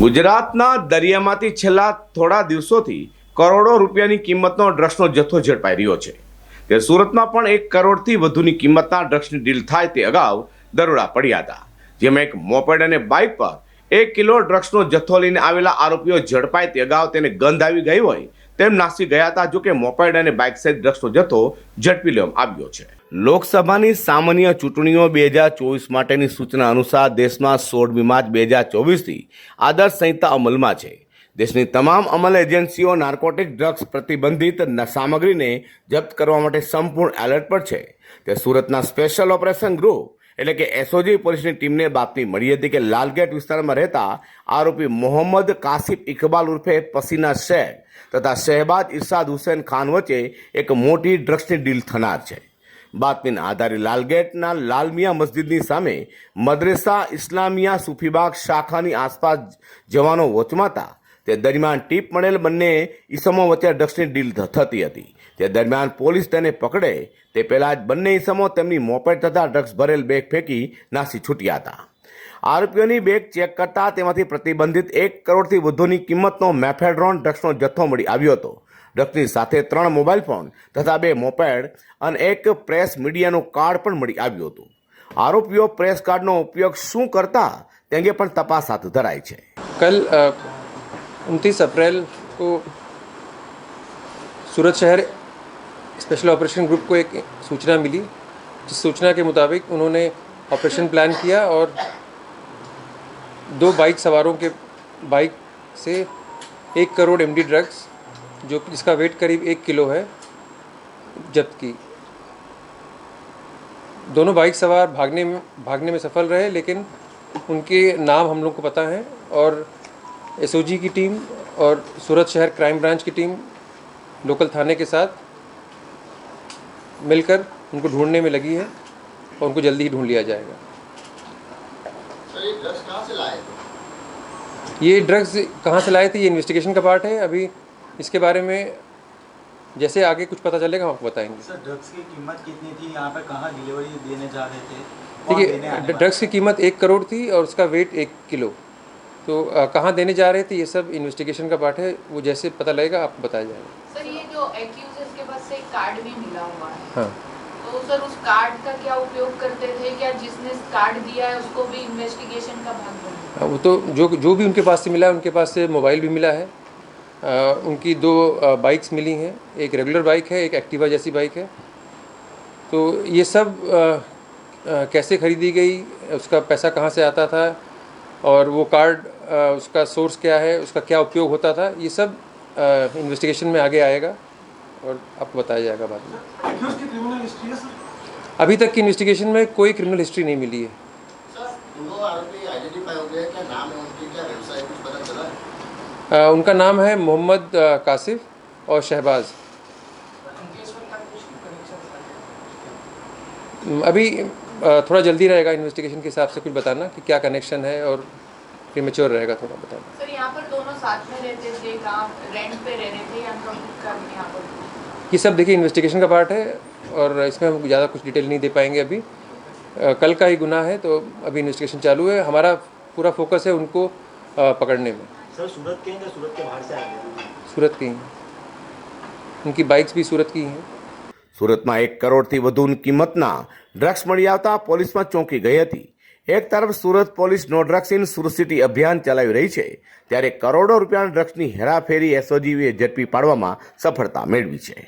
ગુજરાતના દરિયામાંથી છેલ્લા થોડા દિવસોથી કરોડો રૂપિયાની કિંમતનો ડ્રગ્સનો જથ્થો ઝડપાઈ રહ્યો છે. તે સુરતમાં પણ એક કરોડથી વધુની કિંમતના ડ્રગ્સની ડીલ થાય તે અગાઉ દરોડા પડ્યા હતા. જેમાં એક મોપેડ અને બાઇક પર એક કિલો ડ્રગ્સનો જથ્થો લઈને આવેલા આરોપીઓ ઝડપાય તે અગાઉ તેને ગંધ આવી ગઈ હોય તેમ નાસી ગયા હતા જોકે મોપેડ અને બાઇક સહિત ડ્રગ્સનો જથ્થો ઝડપી લેવામાં આવ્યો છે. લોકસભાની સામાન્ય ચૂંટણીઓ બે હજાર ચોવીસ માટેની સૂચના અનુસાર દેશમાં સોળમી માર્ચ બે હજાર ચોવીસથી આદર્શ સંહિતા અમલમાં છે. દેશની તમામ અમલ એજન્સીઓ નાર્કોટિક ડ્રગ્સ પ્રતિબંધિત સામગ્રીને જપ્ત કરવા માટે સંપૂર્ણ એલર્ટ પર છે. તે સુરતના સ્પેશિયલ ઓપરેશન ગ્રુપ, એટલે કે એસઓજી પોલીસની ટીમને બાતમી મળી હતી કે લાલગેટ વિસ્તારમાં રહેતા આરોપી મોહમ્મદ કાસિફ ઇકબાલ ઉર્ફે પસીના શેખ તથા શહેબાદ ઇરશાદ હુસેન ખાન વચ્ચે એક મોટી ડ્રગ્સની ડીલ થનાર છે. બાતમીના આધારે લાલગેટના લાલમિયા મસ્જિદની સામે મદ્રેસા ઇસ્લામિયા સુફીબાગ શાખાની આસપાસ જવાનો વચમાતા તે દરમિયાન ટીપ મળેલ બંને ઈસમો વચ્ચે ડ્રગ્સની ડીલ થતી હતી. તે દરમિયાન પોલીસ તેને પકડે તે પહેલા જ બંને ઈસમો તેમની મોપેટ તથા ડ્રગ્સ ભરેલ બેગ ફેંકી નાસી છૂટ્યા હતા. આરોપીઓની બેગ ચેક કરતા તેમાંથી પ્રતિબંધિત એક કરોડથી વધુની કિંમતનો મેફેડ્રોન ડ્રગ્સનો જથ્થો મળી આવ્યો હતો ડ્રગ્સની સાથે ત્રણ મોબાઈલ ફોન તથા બે મોપેડ અને એક પ્રેસ મીડિયાનું કાર્ડ પણ મળી આવ્યું હતું આરોપીઓ પ્રેસ કાર્ડનો ઉપયોગ શું કરતા તે અંગે પણ તપાસ હાથ ધરાઈ છે कल उनतीस अप्रैल को सूरत शहर स्पेशल ऑपरेशन ग्रुप को एक सूचना मिली जिस सूचना के मुताबिक उन्होंने ऑपरेशन प्लान किया और दो बाइक सवारों के बाइक से एक करोड़ एमडी ड्रग्स जो जिसका वेट करीब एक किलो है, जब्त की। दोनों बाइक सवार भागने में भागने में सफल रहे, लेकिन उनके नाम हम लोग को पता है, और एसओजी की टीम और सूरत शहर क्राइम ब्रांच की टीम लोकल थाने के साथ मिलकर उनको ढूँढने में लगी है, और उनको जल्दी ही ढूंढ लिया जाएगा। सर ये ड्रग्स कहाँ से लाए? थे ये ड्रग्स कहाँ से लाए थे? ये इन्वेस्टिगेशन का पार्ट है। अभी इसके बारे में जैसे आगे कुछ पता चलेगा हम आपको बताएँगे। सर ड्रग्स की कीमत कितनी थी? यहाँ पर कहाँ डिलीवरी देने जा रहे थे? देने देखिए ड्रग्स की कीमत एक करोड़ थी और उसका वेट एक किलो। तो कहाँ देने जा रहे थे? ये सब इन्वेस्टिगेशन का पार्ट है। वो जैसे पता लगेगा आपको बताया जाएगा। सर ये जो एक्यूज के पास से कार्ड भी मिला हुआ है। हाँ। तो सर उस कार्ड का क्या उपयोग करते थे? क्या जिसने कार्ड दिया है उसको भी इन्वेस्टिगेशन का भाग हाँ, वो तो जो जो भी उनके पास से मिला है उनके पास से मोबाइल भी मिला है। अ, उनकी दो बाइक्स मिली हैं। एक रेगुलर बाइक है एक एक्टिवा जैसी बाइक है। तो ये सब अ, अ, कैसे खरीदी गई उसका पैसा कहाँ से आता था और वो कार्ड उसका सोर्स क्या है उसका क्या उपयोग होता था ये सब इन्वेस्टिगेशन में आगे आएगा। और आपको बताया जाएगा बाद में। अभी तक की इन्वेस्टिगेशन में कोई क्रिमिनल हिस्ट्री नहीं मिली है। सर दोनों आरोपी आइडेंटिफाई हो गए क्या नाम है उनकी नाम है मोहम्मद कासिफ और शहबाज। अभी थोड़ा जल्दी रहेगा इन्वेस्टिगेशन के हिसाब से कुछ बताना कि क्या कनेक्शन है और प्रीमेच्योर रहेगा थोड़ा बताना। सर यहाँ पर दोनों साथ में रहते थे रेंट पे रह रहे थे या उनका खुद का यहाँ पर ये सब देखिए इन्वेस्टिगेशन का पार्ट है और इसमें हम ज़्यादा कुछ डिटेल नहीं दे पाएंगे अभी अ, कल का ही गुना है तो अभी इन्वेस्टिगेशन चालू है हमारा पूरा फोकस है उनको अ, पकड़ने में सर सूरत के हैं या सूरत के बाहर से आए थे सूरत की हैं उनकी बाइक्स भी सूरत की हैं સુરતમાં એક કરોડથી વધુ કિંમતના ડ્રગ્સ મળી આવતા પોલીસમાં ચોંકી ગઈ હતી એક તરફ Surat police no drugs in Surat city અભિયાન ચલાવી રહી છે ત્યારે કરોડો રૂપિયાના ડ્રગ્સની હેરાફેરી એસઓજીએ ઝડપી પાડવામાં સફળતા મેળવી છે